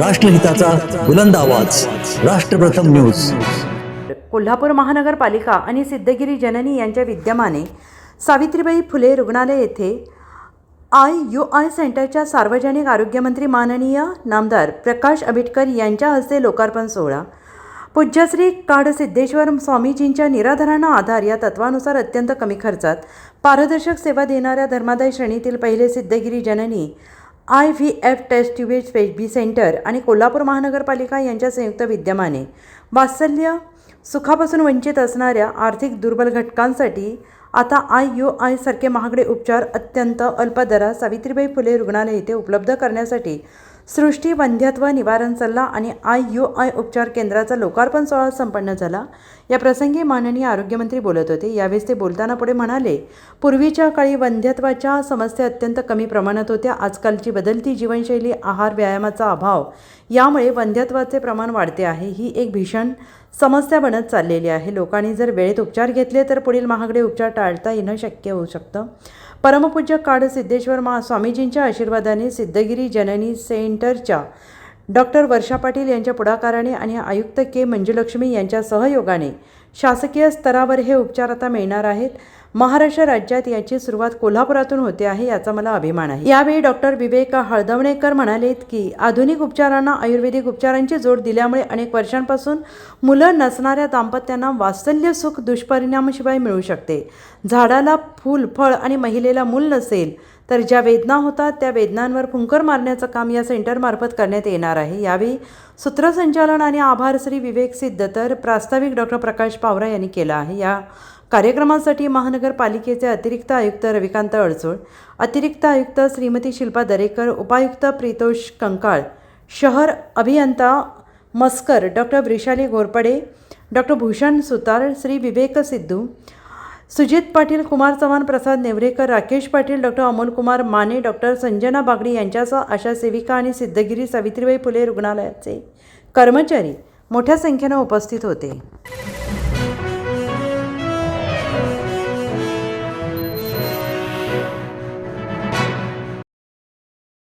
राष्ट्रहिताचा बुलंद आवाज. राष्ट्रप्रथम न्यूज. कोल्हापूर महानगरपालिका आणि सिद्धगिरी जननी यांच्या विद्यमाने सावित्रीबाई फुले रुग्णालय येथे आय यू आय सेंटरच्या सार्वजनिक आरोग्यमंत्री माननीय नामदार प्रकाश आंबेडकर यांच्या हस्ते लोकार्पण सोहळा. पूज्यश्री काड सिद्धेश्वर स्वामीजींच्या निराधारांना आधार या तत्वानुसार अत्यंत कमी खर्चात पारदर्शक सेवा देणाऱ्या धर्मादाय श्रेणीतील पहिले Siddhagiri Janani I V F test tube baby centre आणि कोल्हापूर महानगरपालिका यांच्या संयुक्त विद्यमाने वात्सल्य सुखापासून वंचित असणाऱ्या आर्थिक दुर्बल घटकांसाठी आता आय यू आय सारखे महागडे उपचार अत्यंत अल्प दरात सावित्रीबाई फुले रुग्णालय येथे उपलब्ध करण्यासाठी सृष्टी वंध्यत्व निवारण सल्ला आणि आय यू आय उपचार केंद्राचा लोकार्पण सोहळा संपन्न झाला. या प्रसंगी माननीय आरोग्यमंत्री बोलत होते. यावेळेस ते बोलताना पुढे म्हणाले पूर्वीच्या काळी वंध्यत्वाच्या समस्या अत्यंत कमी प्रमाणात होत्या. आजकालची बदलती जीवनशैली आहार व्यायामाचा अभाव यामुळे वंध्यत्वाचे प्रमाण वाढते आहे. ही एक भीषण समस्या बनत चाललेली आहे. लोकांनी जर वेळेत उपचार घेतले तर पुढील महागडे उपचार टाळता येणं शक्य होऊ शकतं. परमपूज्य काड सिद्धेश्वर महा स्वामीजींच्या आशीर्वादाने सिद्धगिरी जननी सेंटरच्या डॉक्टर वर्षा पाटील यांच्या पुढाकाराने आणि आयुक्त के मंजुलक्ष्मी यांच्या सहयोगाने शासकीय स्तरावर हे उपचार आता मिळणार आहेत. महाराष्ट्र राज्यात याची सुरुवात कोल्हापुरातून होते आहे याचा मला अभिमान आहे. यावेळी डॉक्टर विवेक हळदवणेकर म्हणालेत की आधुनिक उपचारांना आयुर्वेदिक उपचारांची जोड दिल्यामुळे अनेक वर्षांपासून मुलं नसणाऱ्या दाम्पत्यांना वात्सल्य सुख दुष्परिणामाशिवाय मिळू शकते. झाडाला फूल फळ आणि महिलेला मूल नसेल तर ज्या वेदना होतात त्या वेदनांवर फुंकर मारण्याचं काम या सेंटरमार्फत करण्यात येणार आहे. यावेळी सूत्रसंचालन आणि आभार श्री विवेक सिद्ध तर प्रास्ताविक डॉक्टर प्रकाश पावरा यांनी केला आहे. या कार्यक्रमासाठी महानगरपालिकेचे अतिरिक्त आयुक्त रविकांत अडचूळ अतिरिक्त आयुक्त श्रीमती शिल्पा दरेकर उपायुक्त प्रितोष कंकाळ शहर अभियंता Maskar doctor Vrushali Ghorpade doctor Bhushan Sutar Shri Vivek Siddhu Sujit Patil Kumar Chavan Prasad Nevrekar Rakesh Patil doctor Amolkumar Mane doctor Sanjana Bagdi यांच्यासह आशा सेविका आणि सिद्धगिरी सावित्रीबाई फुले रुग्णालयाचे कर्मचारी मोठ्या संख्येनं उपस्थित होते.